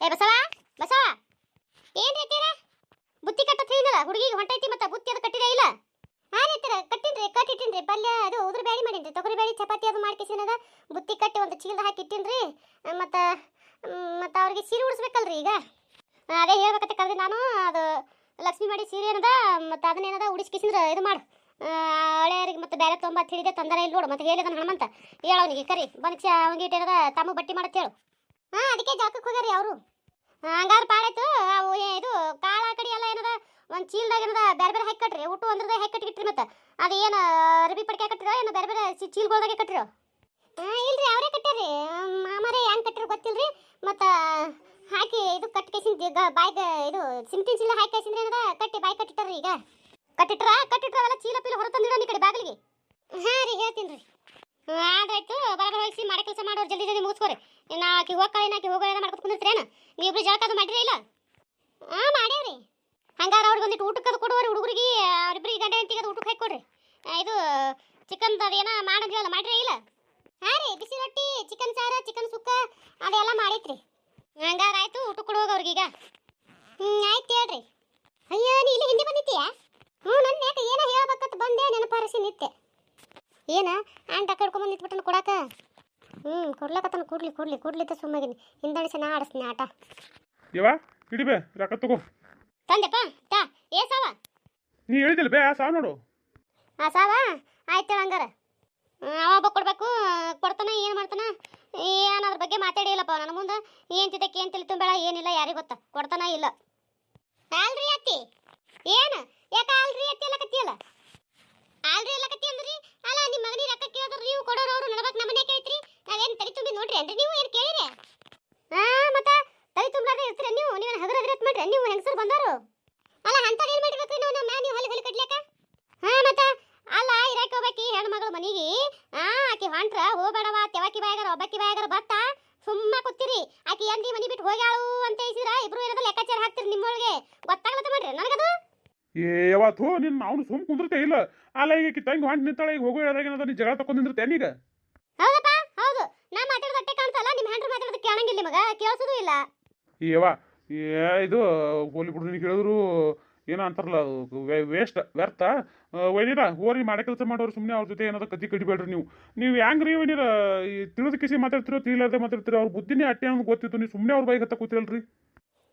ಏ, ಬಸವ ಬಸವ. ಏನ್ ರೀತಿರ ಬುತ್ತಿ ಕಟ್ಟತ್ ಹೇಳಿನಲ್ಲ ಹುಡುಗಿಗೆ ಹೊಂಟೈತಿ ಮತ್ತೆ ಬುತ್ತಿ ಅದು ಕಟ್ಟಿದ ಇಲ್ಲ? ಹಾ ರೀತಿರ ಕಟ್ಟಿನ್ರಿ ಕಟ್ಟಿಟ್ಟಿನ್ರಿ ಪಲ್ಯ ಅದು ಉದ್ರ ಬ್ಯಾಳಿ ಮಾಡಿನ್ರಿ. ತೊಗರಿ ಬ್ಯಾಳಿ, ಚಪಾತಿ ಅದು ಮಾಡ್ಕಿಸಿನದ ಬುತ್ತಿ ಕಟ್ಟಿ ಒಂದು ಚೀಲದ ಹಾಕಿ ಇಟ್ಟಿನ್ರಿ. ಮತ್ತೆ ಮತ್ತೆ ಅವ್ರಿಗೆ ಸೀರೆ ಉಡಿಸ್ಬೇಕಲ್ರಿ ಈಗ. ಅದೇ ಹೇಳ್ಬೇಕಂತ ಕರೆದಿ ನಾನು. ಅದು ಲಕ್ಷ್ಮಿ ಮಾಡಿ ಸೀರೆ ಏನದ, ಮತ್ತೆ ಅದನ್ನೇನದ ಉಡಿಸ್ಕಿಸಿದ್ರ ಇದು ಮಾಡು. ಹಳೆಯರಿಗೆ ಮತ್ತೆ ಬೇರೆ ತೊಂಬತ್ತು ಹಿಡಿದೆ ತೊಂದರೆ ಇಲ್ಲ ನೋಡು. ಮತ್ತೆ ಹೇಳಿದ ಹನುಮಂತ. ಹೇಳವನಿಗೆ ಕರಿ. ಬಂದ್ಕ್ಷ ಅವನಿಗೆ ಇಟ್ಟಿರದ, ತಮ್ಮ ಬಟ್ಟಿ ಮಾಡತ್ ಹೇಳು. ಹಾ, ಅದಕ್ಕೆ ಜಾಕಕ್ಕೆ ಹೋಗ್ಯಾರಿ ಅವರು. ಹಂಗಾರ ಪಾಡಾಯ್ತು ಅವು ಇದು ಕಾಳ ಕಡಿ ಎಲ್ಲ ಏನದ, ಒಂದು ಚೀಲದಾಗ ಏನದ ಬೇರೆ ಬೇರೆ ಹಾಕಿ ಕಟ್ರಿ ಊಟ ಒಂದ್ರದ ಹೆಕ್ ಕಟ್ಟಿಟ್ರಿ ಮತ್ತೆ. ಅದು ಏನು, ಅರಬಿ ಪಡ್ಕೆ ಕಟ್ಟಿರೋ ಏನು ಬೇರೆ ಬೇರೆ ಚೀಲಗಳ್ದಾಗೆ ಕಟ್ಟಿರೋ ಹಾ, ಇಲ್ರಿ, ಅವರೇ ಕಟ್ಟಾರಿ ಮಾಮಾರೇ ಹೆಂಗ್ ಕಟ್ಟಿರೋ ಗೊತ್ತಿಲ್ರಿ. ಮತ್ತ, ಹಾಕಿ ಇದು ಕಟ್ಟಿ ಕೇಸಿಂದ ಬಾಯ್ಗ ಇದು ಸಿಂಟಿ ಚೀಲ ಹಾಕಿ ಕೇಸಿಂದ್ರೆ ಏನದ, ಕಟ್ಟಿ ಬಾಯ್ ಕಟ್ಟಿಟ್ಟಾರ ಈಗ. ಕಟ್ಟಿಟ್ರ? ಕಟ್ಟಿಟ್ರ ಅವೆಲ್ಲ ಚೀಲ ಪೀಲ ಹೊರ ತಂದಿಡೋಣ ಈ ಕಡೆ ಬಾಗಿಲಿಗೆ. ಹಾ ರೀ ಹೇಳ್ತೀನಿ ರೀ ಆದ್ರಾಯ್ತು ಬರ ಬರ ಹೋಗಿಸಿ ಮಾಡೋ ಕೆಲಸ ಮಾಡೋರು ಜಲ್ದಿ ಜಲ್ದಿ ಮುಗಿಸ್ಕೋರಿ. ಇನ್ನು ಆಕಿ ಹೋಗ್ಕಳಿ ಆಕಿ ಹೋಗೋ ಮಾಡ್ಕೊತ ನೀವು ನೀವಿಬ್ರು ಜಳಕ ಅದು ಮಾಡಿರಿ ಇಲ್ಲ? ಹಾ, ಮಾಡ್ಯಾವ್ರಿ. ಹಂಗಾರ ಅವ್ರಿಗೆ ಒಂದಿಟ್ಟು ಊಟಕ್ಕೆ ಅದು ಕೊಡುವರಿ ಹುಡುಗರಿಗೆ, ಅವ್ರಿಬ್ರಿಗೆ ಗಂಡ ಹೆಂಡತಿಗೆ ಅದು ಊಟಕ್ಕೆ ಹಾಕಿ ಕೊಡ್ರಿ ಇದು ಚಿಕನ್ ಅದೇನ ಮಾಡೋದಿಲ್ಲ ಮಾಡ್ರಿ ಇಲ್ಲ? ಹಾ ರೀ, ಬಿಸಿ ರೊಟ್ಟಿ, ಚಿಕನ್ ಸಾರ, ಚಿಕನ್ ಸುಕ್ಕ, ಅದೆಲ್ಲ ಮಾಡೈತ್ರಿ. ಹಂಗಾರ ಆಯ್ತು ಊಟ ಕೊಡುವಾಗ ಅವ್ರಿಗೀಗ. ಹ್ಞೂ ಆಯ್ತು ಹೇಳ್ರಿ. ಅಯ್ಯೋ, ನೀ ಇಲ್ಲಿ ಹಿಂದೆ ಬಂದಿತ್ತೀಯಾ ಹ್ಞೂ ನನ್ನ ಯಾಕೆ ಏನೋ ಹೇಳ್ಬೇಕಂತ ಬಂದೆ ನೆನಪರಿಸಿ ನಿತ್ಯ ಏನ, ಆಂಟ ಕಡ್ಕೊಂಬಂದು ನಿಂತ್ಬಿಟ್ಟನ ಕೊಡಾಕ? ಹ್ಞೂ ಕೊಡ್ಲಕತ್ತಾನ ಕೂಡ್ಲಿ ಕೂಡ್ಲಿ ಕೂಡ್ಲಿತ್ತ ಸುಮ್ಮಗಿನಿ ಹಿಂದಣಿಸಿ ನಾ ಆಡಿಸ್ತೀನಿ ಆಟ. ಯವ್ವ ಹಿಡಿಬೇ ರೊಕ್ಕ ತಗೋ. ತಂದೆಪ್ಪ ತಾ ಏ ಸಾವ? ನೀ ಹೇಳಿದಿಲ್ಲ ಬೇ ಆ ಸಾವು ನೋಡು. ಆ ಸಾವ? ಆಯ್ತು ಹಂಗಾರ. ಅವ ಒಬ್ಬ ಕೊಡ್ಬೇಕು ಕೊಡ್ತಾನ ಏನು ಮಾಡ್ತಾನ? ಏನು ಅದ್ರ ಬಗ್ಗೆ ಮಾತಾಡಿಲ್ಲಪ್ಪ ನನ್ನ ಮುಂದೆ. ಏನು ತಿದ್ದಕ್ಕೆ ಏನು ತಿಳಿ ಬೇಡ ಏನಿಲ್ಲ ಯಾರಿಗೆ ಗೊತ್ತ? ಕೊಡ್ತಾನ ಇಲ್ಲ. ಅಲ್ರಿ ಅತ್ತಿ. ಏನು? ಯಾಕ ಅಲ್ರಿ ಅತ್ತಿ ಎಲ್ಲ ಕತ್ತಿಯಲ್ಲ? ತುಂಬಿ ನೋಡ್ರಿ ಅಂದ್ರೆ ನೀವು ಏನು ಕೇಳಿರಿ? ಹಾ ಮತ್ತ ತಲೆ ತುಂಬಲಾರ್ದೆ ಇರ್ತೀರ ನೀವು? ನೀವು ಹಗರ ಮಾಡ್ರಿ? ನೀವು ಹೆಂಗಸರು ಬಂದವರು? ಅಲ್ಲ ಅಂತ ಏನು ಮಾಡಿರ್ಬೇಕು ನಾವು? ನಮ್ಮ ನೀವು ಹೊಲಿ ಹೊಲಿ ಕಟ್ಲಿಕ್ಕ? ಹಾ ಮತ್ತ ಅಲ್ಲ ಇರಾಕ ಹೋಗ್ಬೇಕಿ ಹೆಣ್ಣು ಮಗಳು ಮನೆಗೆ. ಆ ಆಕಿ ಹೊಂಟ್ರ ಹೋಗ್ಬೇಡವ ತೆವಕಿ ಬಾಯಗಾರ ಒಬ್ಬಕ್ಕಿ ಬಾಯಗಾರ ಬತ್ತ ಸುಮ್ಮ ಕೂತಿರಿ. ಆಕೆ ಎಂದಿ ಮನಿ ಬಿಟ್ಟು ಹೋಗ್ಯಾಳು ಅಂತ ಹೇಳಿದ್ರ ಇಬ್ರು ಏನದ ಲೆಕ್ಕಾಚಾರ ಹಾಕ್ತಿರಿ ನಿಮ್ಮೊಳಗೆ? ಗೊತ್ತಾಗ್ಲತ್ತ ಮಾಡ್ರಿ ನನಗದು? ಏ ಯಾವತ್ತು ನಿನ್ನ ಅವ್ನು ಸುಮ್ ಕುಂದ್ರತೆ ಇಲ್ಲ. ಅಲ್ಲ ಈಗ ಕಿತ್ತಂಗ ತಂಗಿ ಹೊಂಟ್ ನಿಂತಾಳೆ ಈಗ ಹೋಗೋ ಹೇಳ್ದಾಗ ಏನದ ನೀ ಜಗಳ ತಕೊಂಡ್ ನಿಂದಿರ್ತೆ ಈಗ? ಹೌದಪ್ಪ ಹೌದು ನಾ ಮಾತಾಡೋದು ಅಟ್ಟೆ ಕಾಣ್ತಲ್ಲ ನಿಮ್ಮ ಹೆಂಡ್ರು ಮಗ ನಿಮಗ? ಕೇಳಿಸೋದು ಇಲ್ಲ. ಏ ಯವ್ವ ಏ ಇದು ಹೋಲಿ ಬಿಡು ನೀನು ಕೇಳಿದ್ರು ಏನೋ ಅಂತಾರಲ್ಲ ವೇಸ್ಟ್ ವ್ಯರ್ಥ. ವೈನಿರ ಹೋರಿ ಮಾಡೋ ಕೆಲಸ ಮಾಡೋರು ಸುಮ್ಮನೆ ಅವ್ರ ಜೊತೆ ಏನಾದ್ರು ಕತ್ತಿ ಕಡಿಬೇಡ್ರಿ ನೀವು. ನೀವು ಹೆಂಗ್ರಿ ವೈನಿರ ಈ ತಿಳಿದ ಕಿಸಿ ಮಾತಾಡ್ತಿರೋ ತಿಳಿಲಾರ್ದೆ ಮಾತಾಡ್ತಿರೋ ಅವ್ರ ಬುದ್ಧಿನೇ ಅಟ್ಟೆ ಅನ್ನೋದು ಗೊತ್ತಿತ್ತು ನೀವು ಸುಮ್ಮನೆ ಅವ್ರ ಬಾಯಿಗೆ ಹತ್ತ ಕೂತಿರಲ್ರಿ?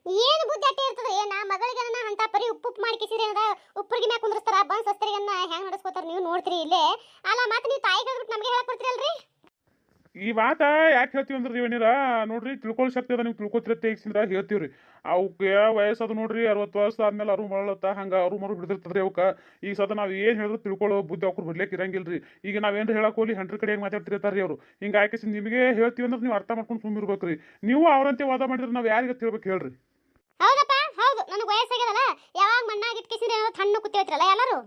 ಏನು ಬುದ್ಧಿ ಅಟ್ಟೆ ಇರ್ತದೆ? ನಾ ಮಗಳಿಗೆ ನನ್ನ ಅಂತ ಪರಿ ಉಪ್ಪು ಉಪ್ಪು ಮಾಡ್ಕಿಸಿರಿ ಏನದ? ಉಪ್ಪರಿಗೆ ಮ್ಯಾಗ ಕುಂದ್ರಸ್ತಾರ ಬನ್ ಸಸ್ತರಿಗನ್ನ ಹೆಂಗ್ ನಡೆಸ್ಕೋತಾರ ನೀವು ನೋಡ್ತೀರಿ ಇಲ್ಲೇ. ಅಲ್ಲ ಮತ್ತೆ ನೀವು ತಾಯಿ ಹೇಳ್ಬಿಟ್ಟು ನಮಗೆ ಹೇಳಕ್ ಕೊಡ್ತೀರಲ್ರಿ? ಈ ಮಾತ ಯಾಕೆ ಹೇಳ್ತೀವಿ ಅಂದ್ರೆ ನೀವೇನಿರ ನೋಡ್ರಿ ತಿಳ್ಕೊಳ್ ಶಕ್ತಿ ಅದ ನೀವು ತಿಳ್ಕೊತಿರತ್ತೆ ಈಗಿಂದ್ರ ಹೇಳ್ತೀವ್ರಿ. ಅವಕ್ಕೆ ವಯಸ್ಸದು ನೋಡ್ರಿ ಅರವತ್ತು ವರ್ಷ ಆದ್ಮೇಲೆ ಅರು ಮರಳತ್ತ ಹಂಗೆ ಅರು ಮರು ಹಿಡಿದಿರ್ತದ್ರಿ ಅವಕ್ಕೆ ಈಗ ಸದ ನಾವು ಏನು ಹೇಳಿದ್ರು ತಿಳ್ಕೊಳ್ಳೋ ಬುದ್ಧಿ ಅವ್ರು ಬಿಡ್ಲಿಕ್ಕೆ ಇರಂಗಿಲ್ರಿ. ಈಗ ನಾವೇನು ಹೇಳಕ್ಕೆ ಹೋಗ್ಲಿ ಹಂಡ್ರ ಕಡೆ ಹೆಂಗೆ ಮಾತಾಡ್ತಿರ್ತಾರ್ರಿ ಅವರು. ಹಿಂಗೆ ಆಯ್ಕೆ ನಿಮಗೆ ಹೇಳ್ತೀವಿ ಅಂದ್ರೆ ನೀವು ಅರ್ಥ ಮಾಡ್ಕೊಂಡು ಸುಮ್ಮಿರ್ಬೇಕ್ರಿ ನೀವು ಅವರಂತೆ ವಾದ ಮಾಡಿದ್ರೆ ನಾವು ಯಾರಿಗೆ ತಿಳ್ಬೇಕು ಹೇಳ್ರಿ? ಹೌದಪ್ಪ ಹೌದು. ನನಗೆ ವಯಸ್ಸಾಗ್ಯದಲ್ಲ. ಯಾವಾಗ ಮಣ್ಣಾಗಿ ಇಟ್ಕಿಸಿದ್ರೆ ಏನೋ ತಣ್ಣು ಕೂತಿರ್ತೀರಲ್ಲ ಎಲ್ಲರೂ?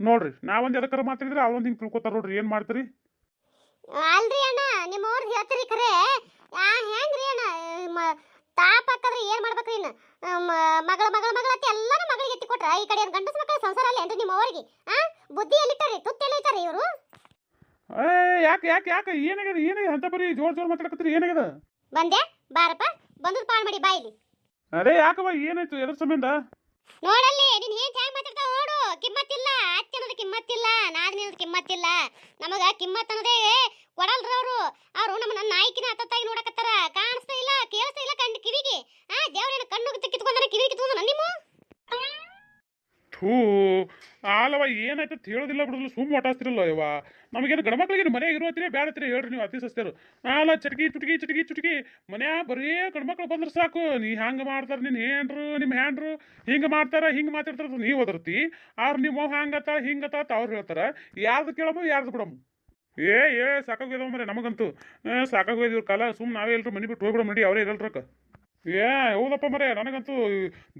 ನೋಡ್ರಿ ನಾವೊಂದು ಎದಕ್ಕಾರ ಮಾತಾಡಿದ್ರೆ ಅವೊಂದು ಹಿಂಗೆ ತಿಳ್ಕೊತಾರ ನೋಡ್ರಿ. ಏನು ಮಾಡ್ತೀರಿ? ಅಲ್ರಿ ಅಣ್ಣ ನಿಮ್ಮ ಊರ್ ಹೇಳ್ತೀರಿ ಖರೆ. ಆ ಹೆಂಗ್ರಿ ಅಣ್ಣ ತಾಪ ಹಾಕದ್ರೆ ಏನ್ ಮಾಡ್ಬೇಕ್ರಿ ಇನ್ನ? ಮಗಳ ಮಗಳ ಮಗಳ ಅತ್ತಿ ಎಲ್ಲಾನು ಮಗಳಿಗೆ ಎತ್ತಿ ಕೊಟ್ರ. ಈ ಕಡೆ ಗಂಡಸ ಮಕ್ಕಳ ಸಂಸಾರ ಅಲ್ಲಿ ಏನ್ರಿ ನಿಮ್ಮ ಅವ್ರಿಗೆ? ಆ ಬುದ್ಧಿ ಎಲ್ಲಿಟ್ಟಾರಿ? ತುತ್ತಿ ಎಲ್ಲಿಟ್ಟಾರಿ ಇವರು? ಏ ಯಾಕೆ ಯಾಕೆ ಯಾಕೆ? ಏನಾಗ್ಯದ ಏನಾಗ್ಯದ? ಅಂತ ಬರೀ ಜೋರ್ ಜೋರ್ ಮಾತಾಡಕತ್ತೀರಿ. ಏನಾಗ್ಯದ? ಬಂದೆ? ಬಾರಪ್ಪ ಬಂದು ಪಾಳ್ ಮಾಡಿ ಬಾಯಿಲಿ ಅರೇ ಯಾಕವ ಏನಾಯ್ತು? ಎದ್ರ ಸಂಬಂಧ? ನೋಡಲ್ಲಿ ನೀನ್ ಏನ್ ಹ್ಯಾಂಗ್ ಮಾತಾಡ್ತಾವ ನೋಡು ಕಿಮ್ಮತ್ತಿಲ್ಲ ಅತ್ತಿ ಅನ್ನೋದು ಕಿಮ್ಮತ್ತಿಲ್ಲ ನಾದಿನಿ ಅನ್ನೋದು ಕಿಮ್ಮತ್ತಿಲ್ಲ. ನಮಗ ಕಿಮ್ಮತ್ ಅನ್ನೋದೇ ಕೊಡಲ್ರ ಅವರು ನಮ್ಮ ನಮ್ಮನ್ನ ನಾಯ್ಕಿನ ಹತ್ತತ್ತಾಗಿ ನೋಡಕತ್ತಾರ. ಕಾಣಿಸ್ತಾ ಇಲ್ಲ, ಕೇಳಿಸ್ತಾ ಇಲ್ಲ ಕಂಡು ಕಿವಿಗೆ. ಆ ದೇವ್ರೇನ ಕಣ್ಣು ಕಿತ್ಕೊಂಡಾರ ಕಿವಿ ಕಿತ್ಕೊಂಡ್ರೆ ನಿಮ್ಮ? ಥೂ, ಆಲವ ಏನಾಯ್ತು ಅಂತ ಹೇಳೋದಿಲ್ಲ ಬಿಡೋದಿಲ್ಲ ಸುಮ್ಮ ಒಟ್ಟಾಸ್ತಿರಲ್ಲ ಯವ್ವ. ನಮಗೇನು ಗಂಡ್ಮಕ್ಳಿಗೆ ಮನೆ ಇರುವತ್ತಿರೇ? ಬ್ಯಾಡ ಹತ್ತಿರ ಹೇಳ್ರಿ ನೀವು ಅತಿ ಸಸ್ತಿರು ಆಲ, ಚಟಕಿ, ಚುಟಕಿ ಚುಟಕಿ ಚುಟಕಿ. ಮನ್ಯಾಗ ಬರೀ ಗಂಡ್ಮಕ್ಳು ಬಂದ್ರೆ ಸಾಕು. ನೀ ಹಂಗೆ ಮಾಡ್ತಾರೆ ನಿನ್ನ ಹೇಂಡ್ರು ನಿಮ್ಮ ಹ್ಯಾಂಡ್ರು? ಹಿಂಗೆ ಮಾಡ್ತಾರ, ಹಿಂಗೆ ಮಾತಾಡ್ತಾರ ನೀವು ಒದರ್ತಿ ಅವ್ರು ನಿಮ್ಮ ಹಂಗತ್ತ ಹಿಂಗತ್ತ ಅಂತ ಅವ್ರು ಹೇಳ್ತಾರ. ಯಾರ್ದು ಕೇಳಮ್ಮ ಯಾರ್ದು ಬಿಡಮ್ಮ ಏ ಏ ಸಾಕಾಗೋದವ ಮರೆ ನಮಗಂತೂ. ಸಾಕಾಗೋಯ್ದು ಇವ್ರ ಕಾಲ. ಸುಮ್ಮನೆ ನಾವೇ ಎಲ್ರು ಮನೆ ಬಿಟ್ಟು ಹೋಗ್ಬಿಡಮ್ ನಡಿ ಅವರೇ ಇರಲ್ರಕ್ಕ. ಏ ಹೌದಪ್ಪ ಮರೇ ನನಗಂತೂ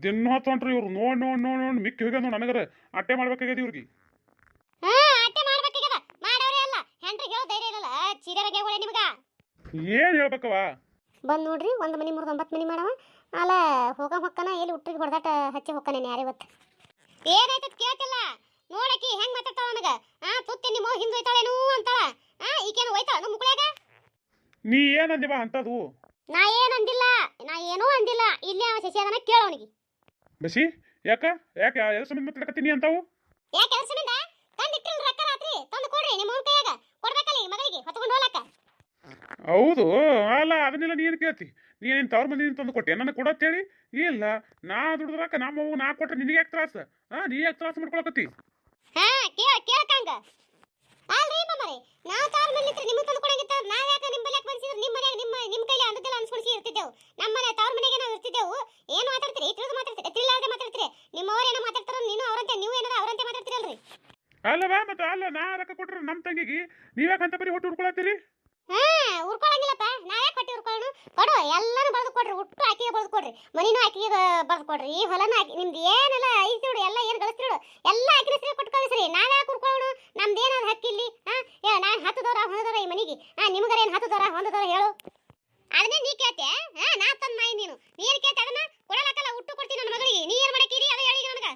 ದಿನ ಹೊತ್ತು ಹೊಂಟ್ರಿ ಇವ್ರು. ನೋಡ್ ನೋಡ್ ನೋಡ್ ನೋಡ್ ಮಿಕ್ಕಿ ಹೋಗ್ಯ ನೋಡ್ ನನಗರ. ಅಟ್ಟೆ ಮಾಡ್ಬೇಕಾಗ್ಯದ ಇವ್ರಿಗೆ? ಏನ್ ಹೇಳ್ಬೇಕವ ಬಂದ್ ನೋಡ್ರಿ ಒಂದ್ ಮನಿ ಮುರ್ದ ಒಂಬತ್ತು ಮನಿ ಮಾಡವ. ಅಲ್ಲ ಹೋಗ ಹೊಕ್ಕನ ಎಲ್ಲಿ ಹುಟ್ಟಿಗೆ ಹೊಡೆದಾಟ ಹಚ್ಚಿ ಹೊಕ್ಕನೇನು ಯಾರೇ ಇವತ್ತು ಏನಾಯ್ತು ಕೇಳ್ತಿಲ್ಲ? ನೋಡಕಿ ಹೆಂಗ್ ಮಾತಾಡ್ತಾಳ ನನಗ? ಆ ತುತ್ತಿ ನಿಮ್ಮ ಹಿಂದ್ ಹೋಯ್ತಾಳೇನು ಅಂತಾಳ. ಆ ಈಕೇನು ಹೋಯ್ತಾಳ ಮುಕ್ಳ್ಯಾಗ? ನೀ ಏನಂದಿವ ಅಂತದು ನಾ ಏನು ಅಂದಿಲ್ಲ ನಾ ಏನೂ ಅಂದಿಲ್ಲ. ಇಲ್ಲಿ ಅವ ಶಶಿ ಅದನ್ನ ಕೇಳು ಅವನಿಗೆ. ಬಸಿ ಯಾಕ ಯಾಕೆ ಎಲ್ಲ ಸಂಬಂಧ ಮಾತಾಡಕತ್ತೀನಿ ಅಂತಾವು? ಯಾಕ ಎಲ್ಲ ಸಂಬಂಧ? ತಂದು ಇಟ್ಟಿಲ್ಲ ರೊಕ್ಕ ರಾತ್ರಿ ತಂದು ಕೊಡ್ರಿ ನಿಮ್ಮ ಅವ್ನ ಕೈಯಾಗ. ಕೊಡ್ಬೇಕಲ್ಲ ಈ ಮಗಳಿಗೆ ಹೊತ್ಕೊಂಡು ಹೋಗ್ಲಕ್ಕ. ಹೌದು ಅಲ್ಲ ಅದನ್ನೆಲ್ಲ ನೀನು ಕೇಳ್ತಿ. ನೀನೇನು ತವ್ರ ಮಂದಿ ತಂದು ಕೊಟ್ಟೆ ನನ್ನ ಕೊಡತ್ ಹೇಳಿ ಇಲ್ಲ ನಾ ದುಡ್ದ್ರಾಕ ನಮ್ಮ ಅವ್ವ ನಾ ಕೊಟ್ರೆ ನಿನಗೆ ಯಾಕೆ ತ್ರಾಸ? ಹಾ ನೀ ಯಾಕೆ ತ್ರಾಸ ಮಾಡ್ಕೊಳಕತ್ತಿ? ಹಾ ಕೇಳ ಕೇಳಕಂಗ ಅಲ್ರಿ ಮಾಮರೆ ನಾ ತಾರ ನಿಂತ್ರೆ ನಿಮಗೆ ತಂದು ಕೊಡಂಗಿತ್ತ ನಾವ್ ಯಾಕೆ ನಿಮ್ಮ ಬಲ್ಯಾಕ ಬಂದಿದ್ರು ನಿಮ್ಮ ಮನ್ಯಾಗ ನಿಮ್ಮ ನಿಮ್ಮ ಕೈಲಿ ಅಂದದ್ದೆಲ್ಲ ಅನ್ಸ್ಕೊಳ್ಸಿ ಇರ್ತಿದ್ದೆವು ನಮ್ಮ ಮನೆ ತವ್ರ ಮನೆಗೆ ನಾವು ಇರ್ತಿದ್ದೆವು ಏನು ಮಾತಾಡ್ತೀರಿ ತಿಳಿದು ಮಾತಾಡ್ತೀರಿ ತಿಳಿಲಾರ್ದೆ ಮಾತಾಡ್ತೀರಿ ನಿಮ್ಮವ್ರು ಏನೋ ಮಾತಾಡ್ತಾರೋ ನೀನು ಅವರಂತೆ ನೀವು ಏನಾರ ಅವರಂತೆ ಮಾತಾಡ್ತೀರಲ್ರಿ ಅಲ್ಲವಾ ಮತ್ತೆ ಅಲ್ಲ ನಾ ರೊಕ್ಕ ಕೊಟ್ರೆ ನಮ್ಮ ತಂಗಿಗೆ. ನೀವ್ಯಾಕೆ ಅಂತ ಬರಿ ಹೊಟ್ಟು ಹುಡ್ಕೊಳತ್ತೀರಿ ಹಾ, ಉರ್ಕೊಳಂಗಿಲ್ಲಪ್ಪ. ಯಾಕೆ ಕೊಟ್ಟಿ ಉರ್ಕೊಳ್ಳೋಣ ಕೊಡು, ಎಲ್ಲಾನು ಬರೆದು ಕೊಡ್ರಿ ಹುಟ್ಟು ಆಕಿಗೆ ಬರೆದು ಕೊಡ್ರಿ. ಮನಿನೂ ಆಕಿಗೆ ಬರೆದು ಕೊಡ್ರಿ. ಈ ಹೊಲನ ಹಾಕಿ ನಿಮ್ದು ಏನೆಲ್ಲ ಐತಿ ನೋಡು, ಎಲ್ಲ ಏನು ಗಳಿಸ್ತಿ ನೋಡು. ಎಲ್ಲ ಆಕಿನ ಹೆಸರಿಗೆ ಕೊಟ್ಟು ಕಳಿಸ್ರಿ. ನಾವ್ಯಾಕೆ ಉರ್ಕೊಳ್ಳೋಣ ನಮ್ದು ಏನಾದ್ರು ಹಕ್ಕಿಲ್ಲಿ ಹಾ ಏ ನಾನು ಹತ್ತದವರ, ಹೊಂದದವರ ಈ ಮನಿಗೆ. ಹಾ ನಿಮ್ಗರ ಏನು ಹತ್ತದವರ, ಹೊಂದದವರ ಹೇಳು. ಅದನ್ನೇ ನೀ ಕೇಳ್ತೆ ಹಾ ನಾ ತಂದು ಮಾಯಿ ನೀನು. ನೀನು ಕೇಳ್ತೆ ಅದನ್ನ? ಕೊಡಲಕ್ಕಲ್ಲ ಉಟ್ಟು ಕೊಡ್ತೀನಿ ನನ್ನ ಮಗಳಿಗೆ. ನೀ ಏನು ಮಾಡಕ್ಕೀರಿ ಅದು ಹೇಳಿ ನನಗೆ.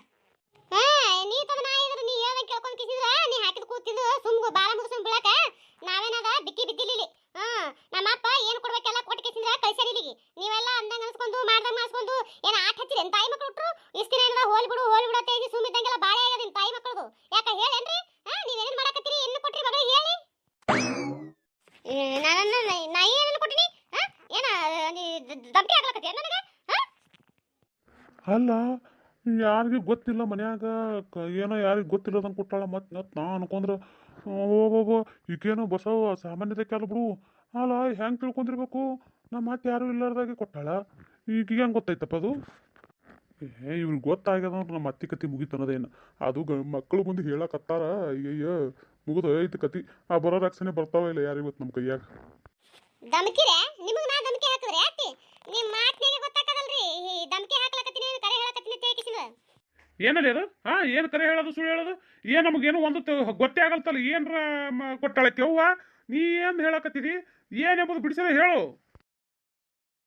ಹಾ, ನೀ ತಂದು ನಾಯಿ ಇದ್ರೆ ನೀ ಹೇಳ್ದಂಗೆ ಕೇಳ್ಕೊಂಡ್ ಕಿಸಿದ್ರ ನೀ ಹಾಕಿದ ಕೂತಿದ್ದು ಸುಮ್ಗು ಬಾಳ ಮುಗಿಸ್ಕೊಂಡ್ ಬೀಳಕ ನಾವೇನದ ಬಿಕ್ಕಿ ಬಿದ್ದಿಲ್ಲಿ ಹಾ ನಮ್ಮಪ್ಪ ಏನು ಕೊಡ್ಬೇಕೆಲ್ಲ ಕೊಟ್ಟು ಕಿಸಿದ್ರ ಕಳ್ಸ್ಯಾರ ಇಲ್ಲಿಗೆ ನೀವೆಲ್ಲ ಅಂದಂಗ ಅನ್ಸ್ಕೊಂಡು ಮಾಡ್ದಂಗ ಮಾಡಿಸ್ಕೊಂಡು ಏನ ಆಟ ಹಚ್ಚಿರಿ ಏನ್ ತಾಯಿ ಮಕ್ಳು ಹುಟ್ರು ಇಷ್ಟ ದಿನ ಏನದ ಹೋಲ್ ಬಿಡು ಹೋಲ್ ಬಿಡು ತೇಗಿ ಸುಮ್ಮಿದ್ದಂಗೆಲ್ಲ ಬಾಳೆ ಆಗ್ಯದ ನಿಮ್ ತಾಯಿ ಮಕ್ಕಳದು ಯಾಕ ಹೇಳೇನ್ರಿ ಹಾ ನೀವೇನ್ ಮಾಡಕತ್ತೀರಿ ಏನು ಕೊಟ್ರಿ ಮಗಳಿಗೆ ಹೇಳಿ ನಾನು ನಾ ಏನೇನು ಕೊಟ್ಟಿನಿ ಹಾ ಏನ ನೀ ದಂಪಿ ಆಗ್ಲಕತ್ತೀಯ ನನಗೆ ಹಾ ಅಲ್ಲ ಯಾರಿಗೂ ಗೊತ್ತಿಲ್ಲ ಮನ್ಯಾಗ? ಕ- ಏನೋ ಯಾರಿಗೆ ಗೊತ್ತಿಲ್ಲದಂಗೆ ಕೊಟ್ಟಾಳ ಮತ್ತೆ ಮತ್ತು ನಾ ಅನ್ಕೊಂಡ್ರೆ ಓ ಈಗೇನೋ ಬಸವ ಸಾಮಾನ್ಯತೆ ಕೆಲ ಬಿಡು. ಅಲ್ಲ ಹೆಂಗೆ ತಿಳ್ಕೊಂಡಿರ್ಬೇಕು? ನಮ್ಮ ಮತ್ತೆ ಯಾರು ಇಲ್ಲಾರ್ದಾಗೆ ಕೊಟ್ಟಾಳ? ಈಗ ಹೆಂಗೆ ಗೊತ್ತೈತಪ್ಪ ಅದು? ಏ, ಇವ್ರಿಗೆ ಗೊತ್ತಾಗ್ಯದ ಅಂದ್ರೆ ನಮ್ಮ ಅತ್ತಿ ಕತಿ ಮುಗೀತು ಅನ್ನೋದೇನು ಅದು ಗ ಮಕ್ಕಳು ಮುಂದೆ ಹೇಳಕತ್ತಾರ ಅಯ್ಯಯ್ಯ, ಮುಗಿದು ಐತಿ ಕತಿ. ಆ, ಬರೋ ರಕ್ಷಣೆ ಬರ್ತಾವ ಇಲ್ಲ ಯಾರಿಗೆ ಗೊತ್ತು ನಮ್ಮ ಕೈಯಾಗ? ದಮ್ಕಿರೆ ನಿಮಗೆ ನಾ ಧಮಕಿ ಹಾಕಿದ್ರೆ ಅತ್ತಿ ನಿಮ್ಮ ಮಾತ್ನಾಗೆ ಗೊತ್ತಾಕದಲ್ರಿ ಈ ಧಮಕಿ ಹಾಕ್ಲಕತ್ತೀನಿ ಏನು ಕರೆ ಹೇಳಕತ್ತೀನಿ ಅಂತ ಹೇಳ್ಕಿಸಿದ ಏನಲ್ಲಿ ಅದು? ಹಾ, ಏನು ಕರೆ ಹೇಳೋದು, ಸುಳ್ಳು ಹೇಳೋದು? ಏನು ನಮಗೇನು ಒಂದು ಗೊತ್ತೇ ಆಗಲ್ತಲ್ಲ, ಏನರ ಕೊಟ್ಟಾಳೈತಿ ಅವ್ವ ನೀ ಏನು ಹೇಳಕತ್ತಿದಿ? ಏನೆಂಬುದು ಬಿಡಿಸಿದ್ರೆ ಹೇಳು.